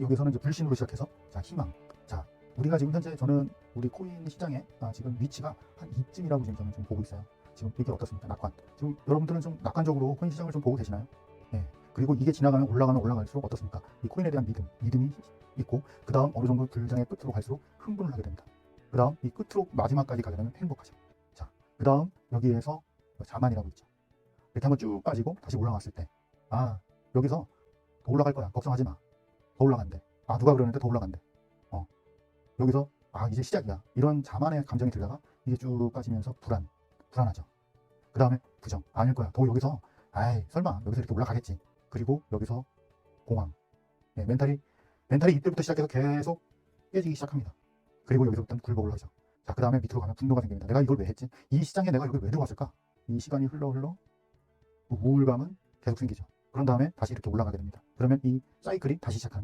여기서는 이제 불신으로 시작해서 자 희망. 자 우리가 지금 현재 저는 우리 코인 시장에 아, 지금 위치가 한 이쯤이라고 지금 저는 좀 보고 있어요. 지금 이게 어떻습니까? 낙관. 지금 여러분들은 좀 낙관적으로 코인 시장을 좀 보고 계시나요? 예. 그리고 이게 지나가면 올라가면 올라갈수록 어떻습니까? 이 코인에 대한 믿음, 믿음이 있고 그 다음 어느 정도 불장의 끝으로 갈수록 흥분을 하게 됩니다. 그 다음 이 끝으로 마지막까지 가려면 행복하죠. 자, 그 다음 여기에서 자만이라고 있죠. 이렇게 한번 쭉 빠지고 다시 올라갔을 때, 아 여기서 더 올라갈 거야. 걱정하지 마. 더 올라간대. 아 누가 그러는데 더 올라간대. 어 여기서 아 이제 시작이야. 이런 자만의 감정이 들다가 이게 쭉 빠지면서 불안, 불안하죠. 그 다음에 부정. 아닐 거야. 더 여기서 아이 설마 여기서 이렇게 올라가겠지. 그리고 여기서 공황. 예, 멘탈이 멘탈이 이때부터 시작해서 계속 깨지기 시작합니다. 그리고 여기서부터는 굴복을 하죠. 자, 그 다음에 밑으로 가면 분노가 생깁니다. 내가 이걸 왜 했지? 이 시장에 내가 여기 왜 들어왔을까? 이 시간이 흘러 흘러 우울감은 계속 생기죠. 그런 다음에 다시 이렇게 올라가게 됩니다. 그러면 이 사이클이 다시 시작하는 거예요.